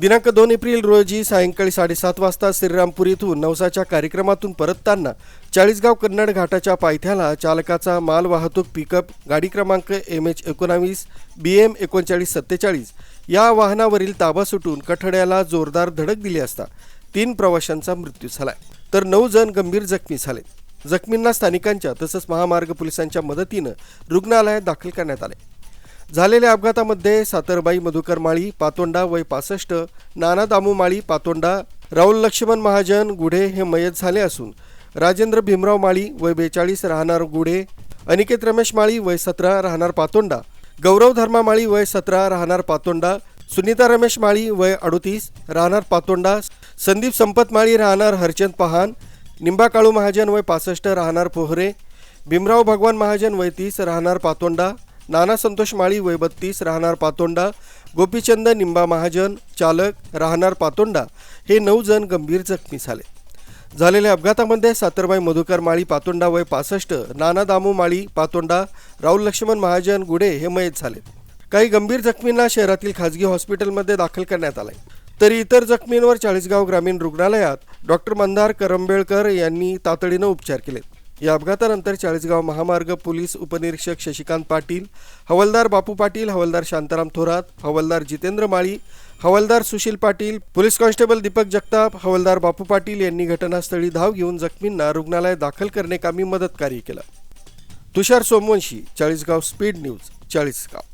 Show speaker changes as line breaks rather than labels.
दिनांक दोन एप्रिल रोजी सायंकाळी साडेसात वाजता श्रीरामपूर येथून नवसाच्या कार्यक्रमातून परतताना चाळीसगाव कन्नड घाटाच्या पायथ्याला चालकाचा माल वाहतूक पिकअप गाडी क्रमांक एम एच एकोणावीस बी एम एकोणचाळीस सत्तेचाळीस या वाहनावरील ताबा सुटून कठड्याला जोरदार धडक दिली असता तीन प्रवाशांचा मृत्यू झाला तर नऊ जण गंभीर जखमी झाले. जखमींना स्थानिकांच्या तसंच महामार्ग पोलिसांच्या मदतीनं रुग्णालयात दाखल करण्यात आले. झालेल्या अपघातामध्ये सातरबाई मधुकर माळी पातोंडा वय पासष्ट नाना दामू माळी पातोंडा राहुल लक्ष्मण महाजन गुढे हे मयत झाले असून राजेंद्र भीमराव माळी वय बेचाळीस राहणार गुढे अनिकेत रमेश माळी वय सतरा राहणार पातोंडा गौरव धर्मा माळी वय सतरा राहणार पातोंडा सुनीता रमेश माळी वय अडोतीस राहणार पातोंडा संदीप संपत माळी राहणार हरचंद पहान निंबा काळू महाजन वय पासष्ट राहणार पोहरे भीमराव भगवान महाजन वय तीस राहणार पातोंडा नाना संतोष माळी वय बत्तीस राहणार पातोंडा. गोपीचंद निंबा महाजन चालक राहणार पातोंडा. हे नऊ जण गंभीर जखमी झाले. झालेल्या अपघातामध्ये सातरबाई मधुकर माळी पातोंडा वय पासष्ट नाना दामू माळी पातोंडा राहुल लक्ष्मण महाजन गुडे हे मयत झाले. काही गंभीर जखमींना शहरातील खाजगी हॉस्पिटलमध्ये दाखल करण्यात आले तरी इतर जखमींवर चाळीसगाव ग्रामीण रुग्णालयात डॉक्टर मंदार करंबेळकर यांनी तातडीनं उपचार केले या अपघातानंतर चाळीसगाव महामार्ग पोलीस उपनिरीक्षक शशिकांत पाटील हवालदार बापू पाटील हवालदार शांताराम थोरात हवालदार जितेंद्र माळी हवालदार सुशील पाटील पोलीस कॉन्स्टेबल दीपक जगताप हवालदार बापू पाटील यांनी घटनास्थळी धाव घेऊन जखमींना रुग्णालयात दाखल करणे कामी मदत कार्य केलं. Tushar Somvanshi Chalisgaon speed news Chalisgaon.